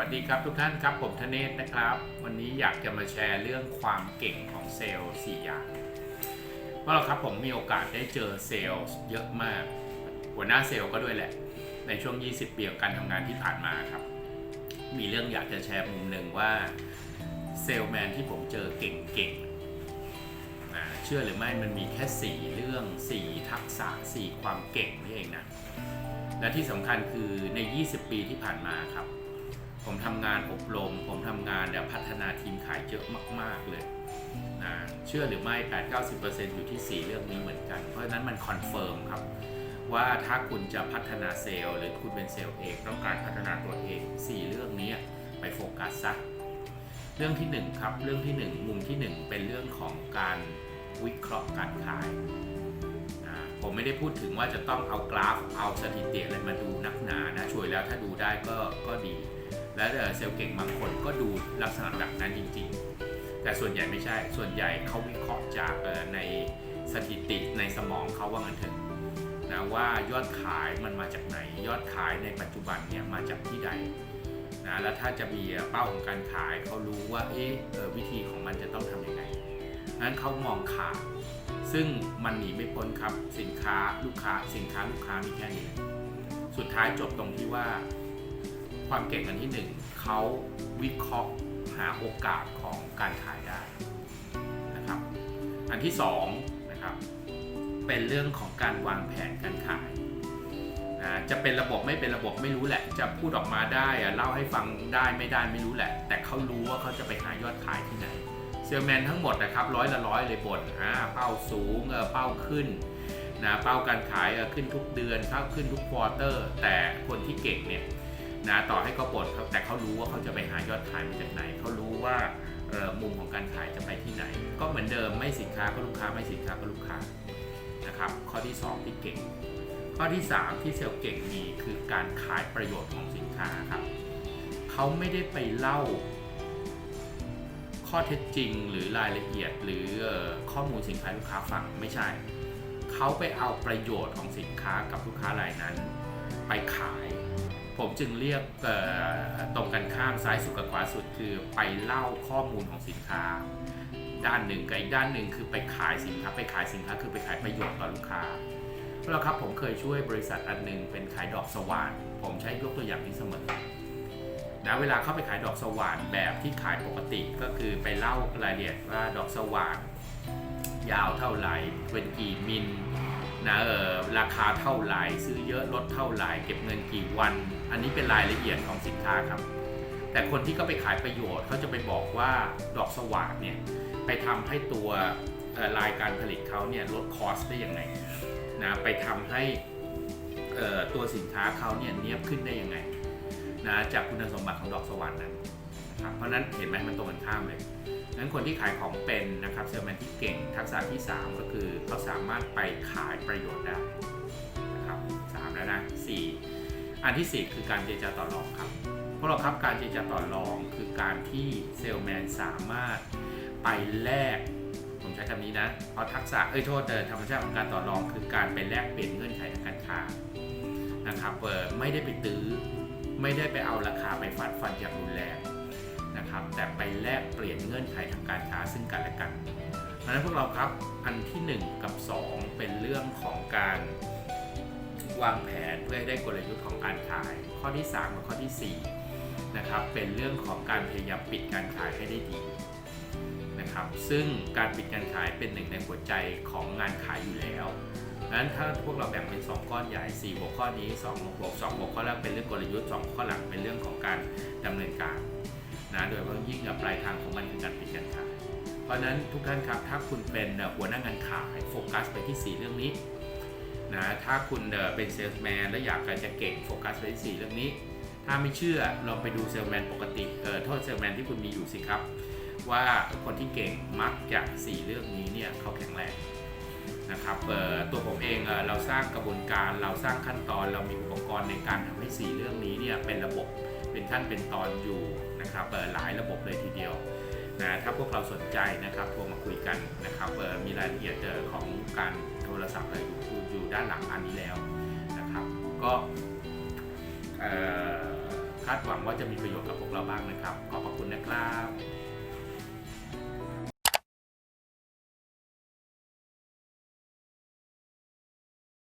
วัสดีครับทุกท่านครับผมธเนศนะครับ วันนี้อยากจะมาแชร์เรื่องความเก่งของเซลล์4อย่างเพราะเราครับผมมีโอกาสได้เจอเซลล์เยอะมาก หัวหน้าเซลล์ก็ด้วยแหละ ในช่วง 20 ปีของการทำงานที่ผ่านมาครับ มีเรื่องอยากจะแชร์มุมหนึ่งว่าเซลล์แมนที่ผมเจอเก่งๆนะเชื่อหรือไม่มันมีแค่ 4 เรื่อง 4 ทักษะ 4 ความเก่งนี่เองนะและที่สำคัญคือใน 20 ปีที่ผ่านมาครับ ผมทำงานอบรม ผมทำงานเนี่ยพัฒนาทีมขายเยอะมาก ๆ เลยนะเชื่อหรือไม่ 8-90%อยู่ที่ 4 เรื่องนี้เหมือนกัน เพราะฉะนั้นมันคอนเฟิร์มครับ ว่าถ้าคุณจะพัฒนาเซลล์หรือคุณเป็นเซลล์เองต้องการพัฒนาตัวเอง 4 เรื่องนี้ไปโฟกัสซะเรื่องที่ 1 ครับ เรื่องที่ 1 มุมที่ 1 เป็นเรื่องของการ วิเคราะห์การขาย ผมไม่ได้พูดถึงว่าจะต้องเอากราฟ เอาสถิติอะไรมาดูนักหนานะช่วยแล้วถ้าดูได้ก็ก็ดี และเอ่อเซลล์เก่งบางคนก็ดูลักษณะแบบนั้นจริง ๆ แต่ส่วนใหญ่ไม่ใช่ ส่วนใหญ่เขาวิเคราะห์จากในสถิติในสมองเขาว่างันเถอะนะว่ายอดขายมันมาจากไหน ยอดขายในปัจจุบันเนี่ยมาจากที่ใดนะแล้วถ้าจะมีเป้าของการขายเขารู้ว่าเอ๊ะวิธีของมันจะ นั้นเขามองขาด ซึ่งมันหนีไม่พ้นครับสินค้าลูกค้า สินค้าลูกค้ามีแค่นี้ สุดท้ายจบตรงที่ว่า ความเก่งอันที่หนึ่งเขาวิเคราะห์หาโอกาสของการขายได้นะครับ อันที่สองนะครับ เป็นเรื่องของการวางแผนการขายนะจะเป็นระบบไม่เป็นระบบไม่รู้แหละ จะพูดออกมาได้เล่าให้ฟังได้ไม่ได้ไม่รู้แหละ แต่เขารู้ว่าเขาจะไปหายอดขายที่ไหน เซลแมนทั้งหมดนะครับร้อยละร้อยเลยบ่นอ่าเป้าสูงเออเป้าขึ้นนะเป้าการขายเออขึ้นทุกเดือนเข้าขึ้นทุกควอเตอร์ แต่คนที่เก่งเนี่ยนะต่อให้เขาบ่นครับแต่เขารู้ว่าเขาจะไปหายอดขายมาจากไหนเขารู้ว่าเออมุมของการขายจะไปที่ไหน ก็เหมือนเดิมไม่สินค้าก็ลูกค้าไม่สินค้าก็ลูกค้านะครับข้อที่ 2 ที่เก่ง ข้อที่ 3 ที่เซลเก่งมีคือการขายประโยชน์ของสินค้าครับเขาไม่ได้ไปเล่า ข้อเท็จจริงหรือรายละเอียดหรือข้อมูลสินค้าลูกค้าฟังไม่ใช่ เขาไปเอาประโยชน์ของสินค้ากับลูกค้ารายนั้น ไปขาย ผมจึงเรียกตรงกันข้ามซ้ายสุดกับขวาสุดคือไปเล่าข้อมูลของสินค้า ด้านหนึ่งกับอีกด้านหนึ่งคือไปขายสินค้า ไปขายสินค้าคือไปขายประโยชน์ต่อลูกค้าเพราะครับผมเคยช่วยบริษัทอันหนึงเป็นขายดอกสว่านผมใช้ยกตัวอย่างนี้เสมอ นะเวลาเข้าไปขายดอกสว่านแบบที่ขายปกติก็คือไปเล่ารายละเอียดว่าดอกสว่านยาวเท่าไหร่เป็นกี่มิลนะเออราคาเท่าไหร่ซื้อเยอะลดเท่าไหร่เก็บเงินกี่วัน อันนี้เป็นรายละเอียดของสินค้าครับ แต่คนที่เขาไปขายประโยชน์เขาจะไปบอกว่าดอกสว่านเนี่ยไปทำให้ตัวรายการผลิตเขาเนี่ยลดคอสได้ยังไงนะไปทำให้เอ่อตัวสินค้าเขาเนี่ยเนี้ยบขึ้นได้ยังไง นะจากคุณสมบัติของดอกสวรรค์นั้นนะครับเพราะนั้นเห็นไหมมันตรงกันข้ามเลยนั้นคนที่ขายของเป็นนะครับเซลแมนที่เก่งทักษะที่ 3 ก็คือเขาสามารถไปขายประโยชน์ได้นะครับสามแล้วนะสี่อันที่ 4 คือการเจรจาต่อรองครับพราะเราครับการเจรจาต่อรองคือการที่เซลแมนสามารถไปแลกผมใช้คำนี้นะเพราะทักษะเอ้ยโทษเออธรรมชาติของการต่อรอง คือการไปแลกเปลี่ยนเงื่อนไขทางการค้านะครับเออไม่ได้ไปตื้อ ไม่ได้ไปเอาราคาไปฟัดฟันอย่างรุนแรงนะครับ แต่ไปแลกเปลี่ยนเงื่อนไขทางการค้าซึ่งกันและกันเพราะฉะนั้นพวกเราครับอันที่ 1 กับ 2 เป็นเรื่องของการวางแผนเพื่อให้ได้กลยุทธ์ของการขาย ข้อที่ 3 กับข้อที่ 4 นะครับ เป็นเรื่องของการพยายามปิดการขายให้ได้ดีนะครับ ซึ่งการปิดการขายเป็นหนึ่งในหัวใจของงานขายอยู่แล้ว นั้นถ้าพวกเราแบ่งเป็น 2 ก้อนใหญ่ 4 หัวข้อนี้2บวก2หัวข้อแรกเป็นเรื่องกลยุทธ์2ข้อหลังเป็นเรื่องของการดำเนินการนะโดยเฉพาะยิ่งกับปลายทางของมันคือการปิดการขายเพราะนั้นทุกท่านครับถ้าคุณเป็นหัวหน้างานขายโฟกัสไปที่ 4 เรื่องนี้นะถ้าคุณเป็นเซลส์แมนและอยากจะเก่งโฟกัสไปที่4เรื่องนี้ ถ้าไม่เชื่อลองไปดูเซลส์แมนปกติเออโทษเซลส์แมนที่คุณมีอยู่สิครับ ว่าคนที่เก่งมักจะ4เรื่องนี้เนี่ยเขาแข็งแรง นะครับตัวผมเองเราสร้างกระบวนการเราสร้างขั้นตอนเรามีอุปกรณ์ในการทำให้ 4 เรื่องนี้เนี่ยเป็นระบบเป็นขั้นเป็นตอนอยู่นะครับหลายระบบเลยทีเดียวนะถ้าพวกเราสนใจนะครับโทรมาคุยกันนะครับมีรายละเอียดเอ่อของการโทรศัพท์อะไรอยู่อยู่ด้านหลังอันนี้แล้วนะครับก็คาดหวังว่าจะมีประโยชน์กับพวกเราบ้างนะครับ ขอบพระคุณนะครับ